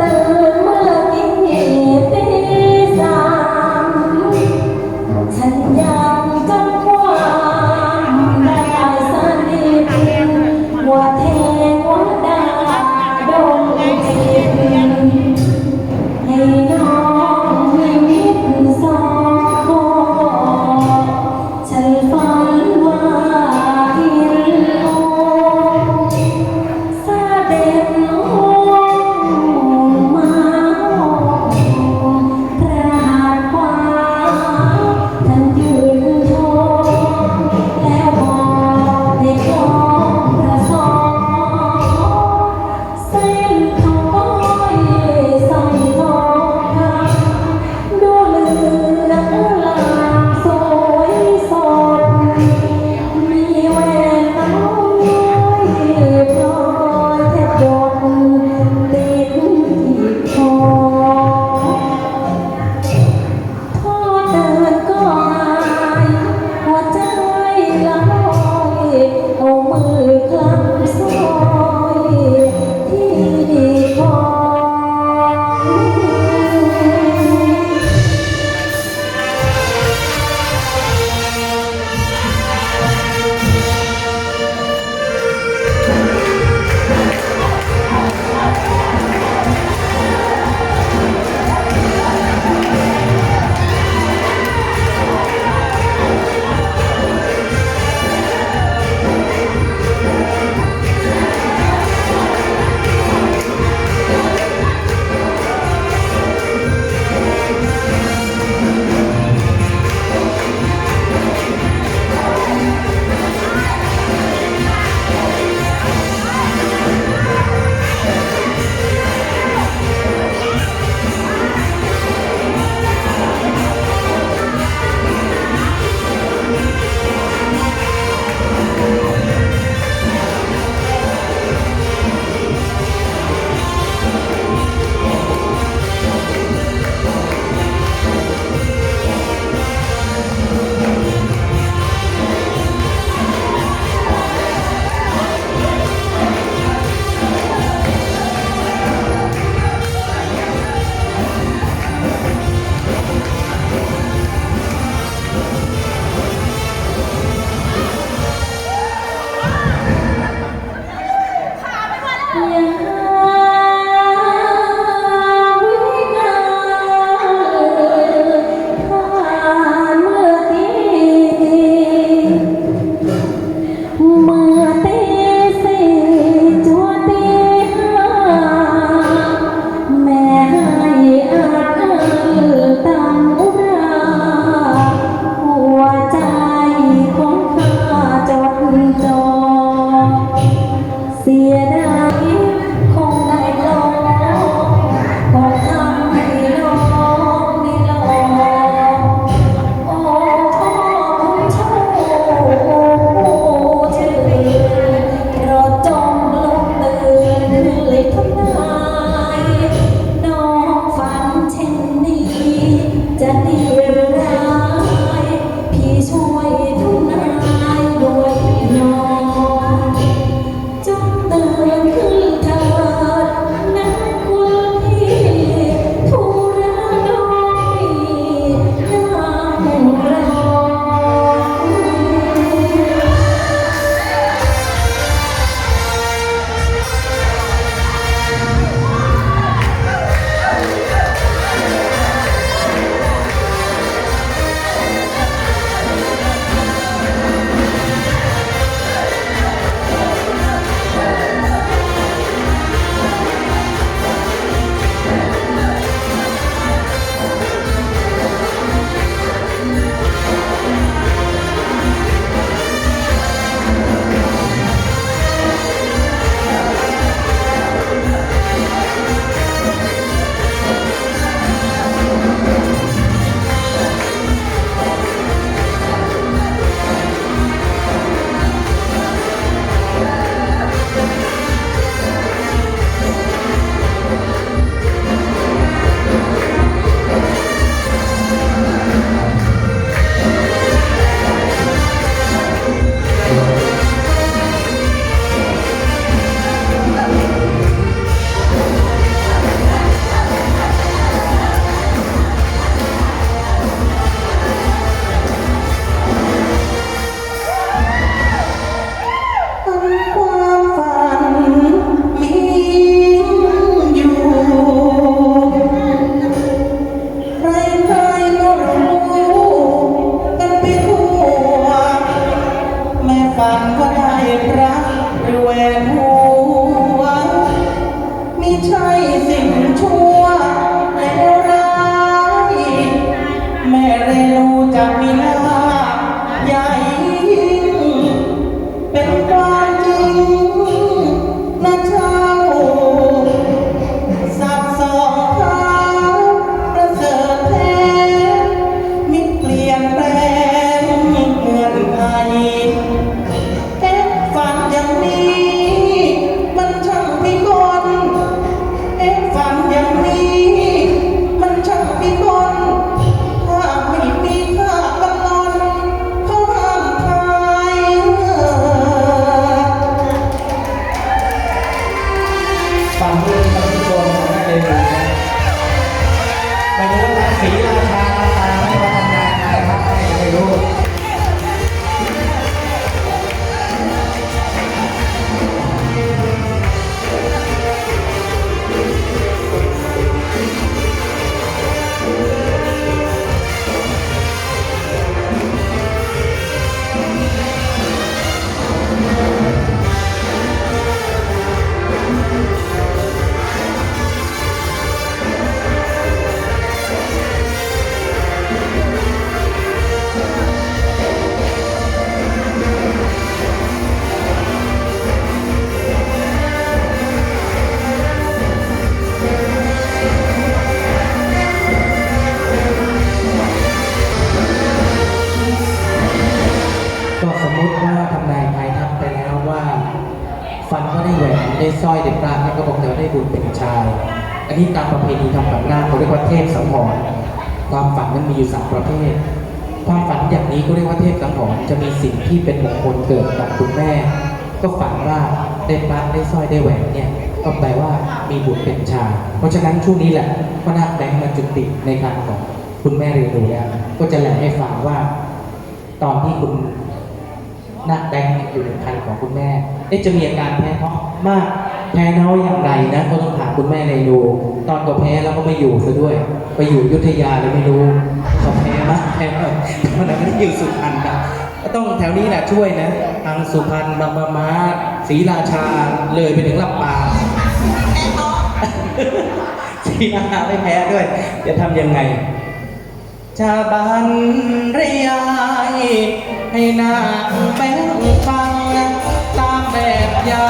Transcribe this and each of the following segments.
ตื่นเมื่อ รนูจะมีหน้าใหญ่ยิ่งเป็นควา สร้อยได้ปลาท่านก็บอกเดี๋ยวได้บุญเป็นชาย อันนี้ตามประเพณีทำฝันหน้าเขาเรียกว่าเทพสังหรณ์ความฝันนั้นมีอยู่สามประเภท ความฝันอย่างนี้ก็เรียกว่าเทพสังหรณ์จะมีสิ่งที่เป็นมงคลเกิดกับคุณแม่ ก็ฝันว่าได้ปลาได้สร้อยได้แหวนเนี่ยก็แปลว่ามีบุตรเป็นชาย เพราะฉะนั้นช่วงนี้แหละก็นาคแบงค์มาจุติในการของคุณแม่เรียนรู้แล้วก็จะแหละให้ฟังว่า ตอนที่คุณนาคแดงอยู่ในคันของคุณแม่จะมีอาการแพ้ท้องมาก แพ้น้อยอย่างไรนะก็ต้องถามคุณแม่เลยดู ตอนก็แพ้แล้วก็ไม่อยู่ซะด้วย ไปอยู่ยุทธยาเลยไม่รู้เขาแพ้มากแพ้มากมันไม่ได้อยู่สุพรรณนะก็ต้องแถวนี้แหละช่วยนะ ทางสุพรรณบางปะมาศรีราชาเลยไปถึงลำปางศรีราชาไม่แพ้ด้วย จะทำยังไงชาบันรยายให้นางแบ่งฟังตามแบบอย่า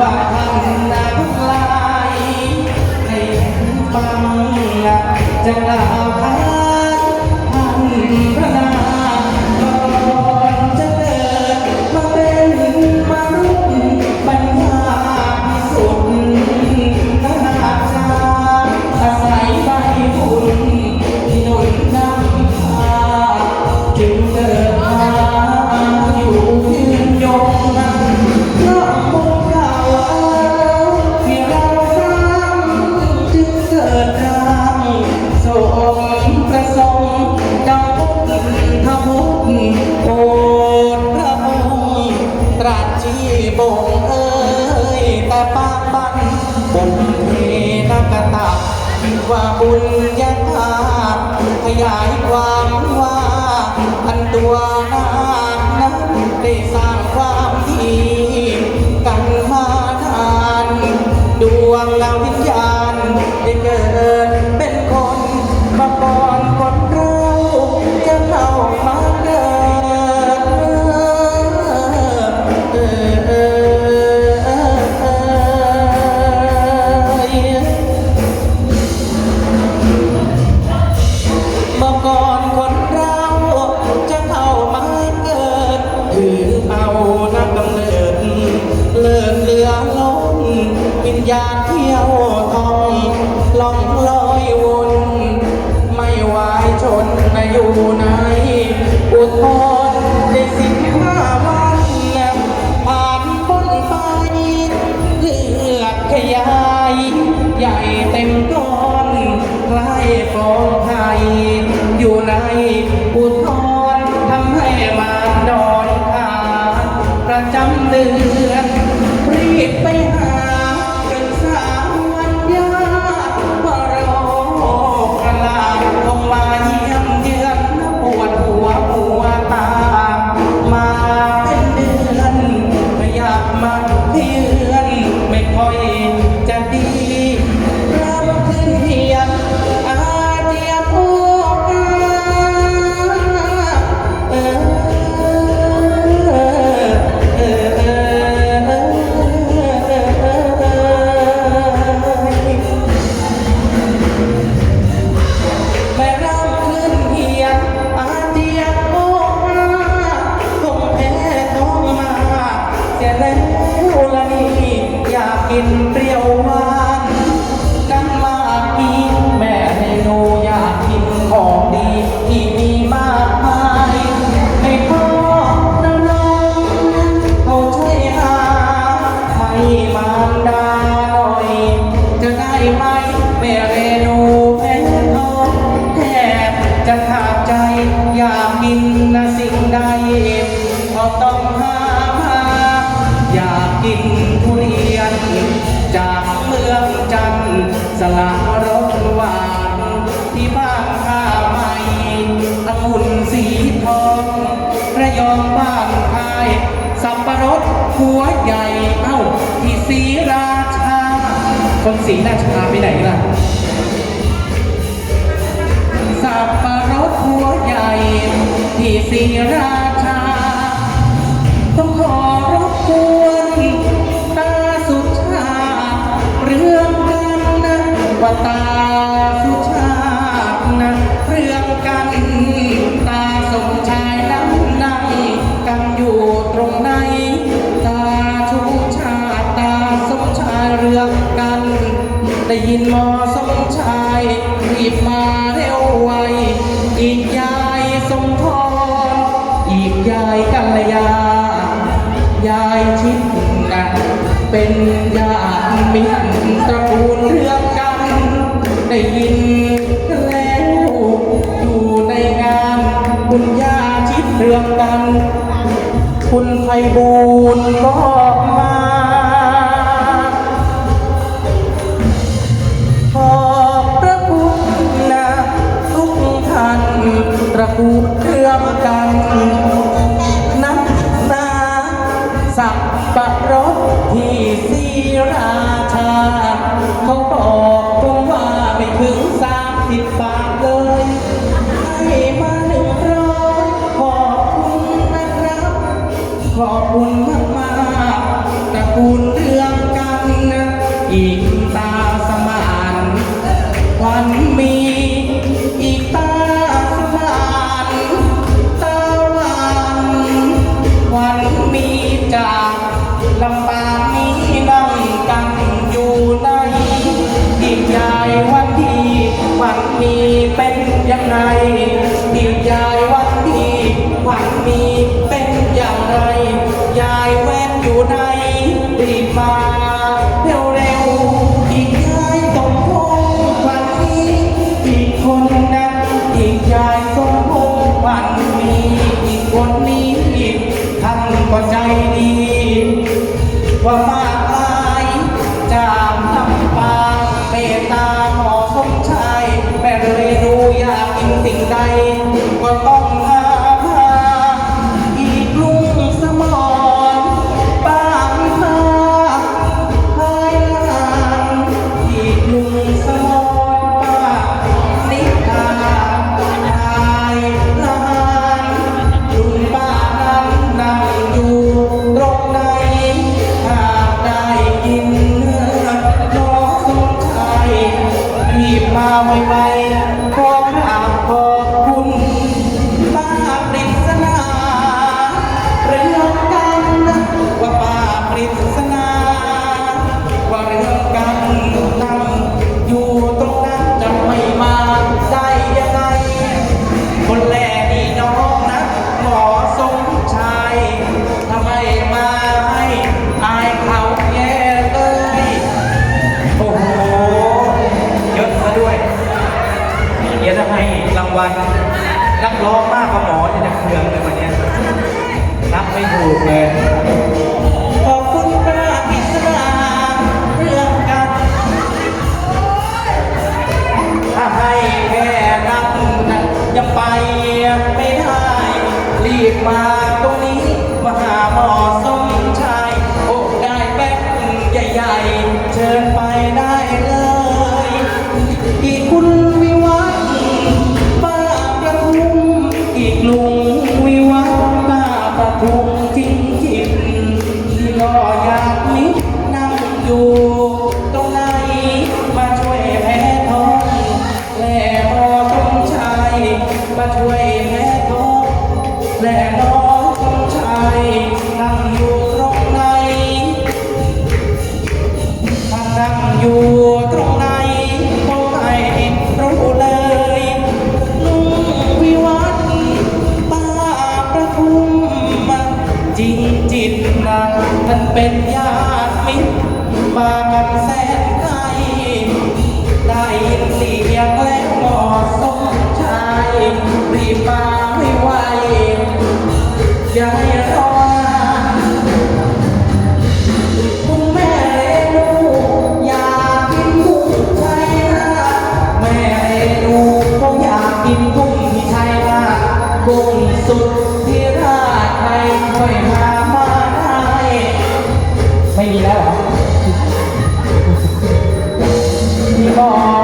ว่าท่านนาทุกลายให้ฟังจะเล่า บุญญาภาพขยายความว่าอันตัว วิญญาณเที่ยวท่องล่องลอยวนไม่วายชนอยู่ในอุทธรได้สิบห้าวันผ่านพ้นไปเลือดขยาย ใหญ่เต็มก้อนคล้ายฟองไทยอยู่ในอุทธรทำให้มารดอนขาประจำเดือนรีบไปหา คนสีหน้าชาไปไหนล่ะสับปะรดหัวใหญ่ที่สีรา Bible. y, ว่ามากมายจามลำปางเมตตาหมอสมชายแม่เลยรู้อยากกินสิ่งใด Oh.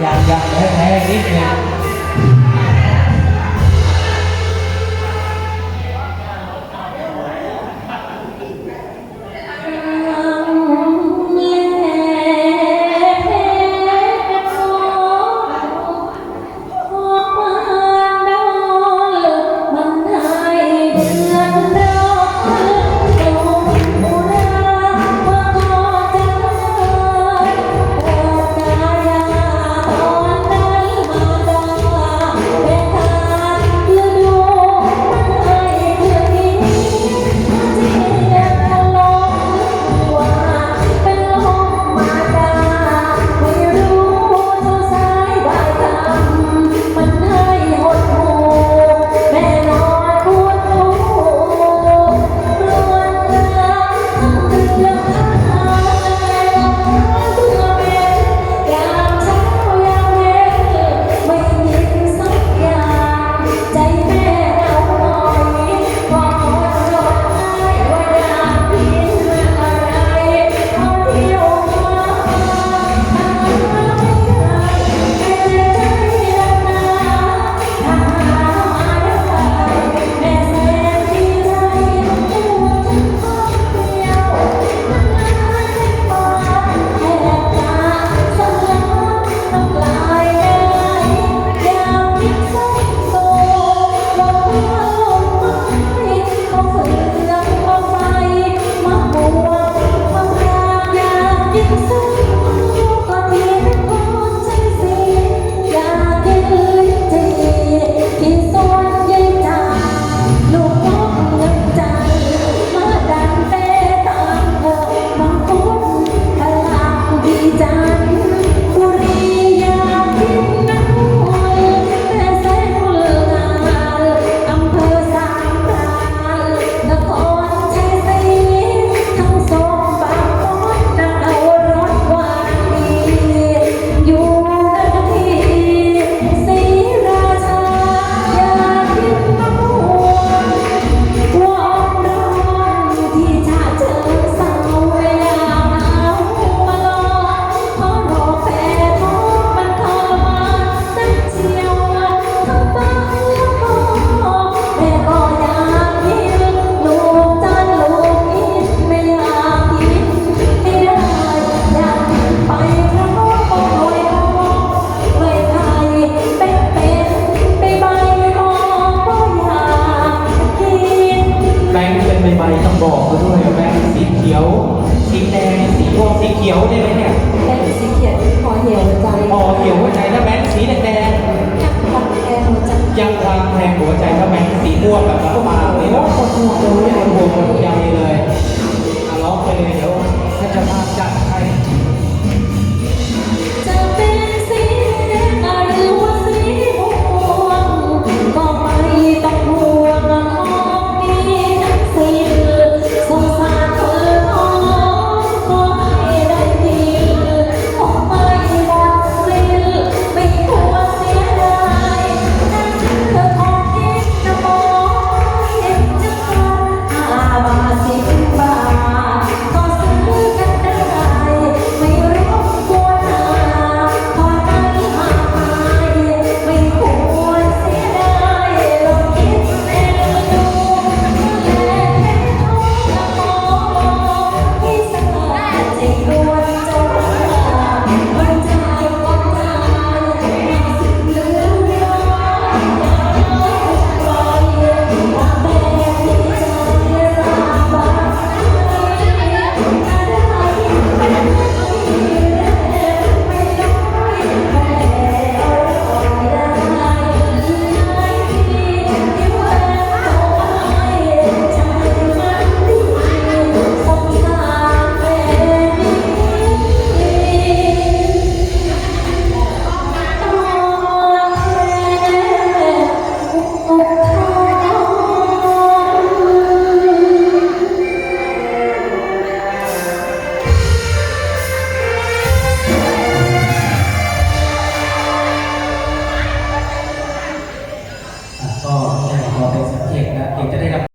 อยากอยากแพ้แพ้นิดนึง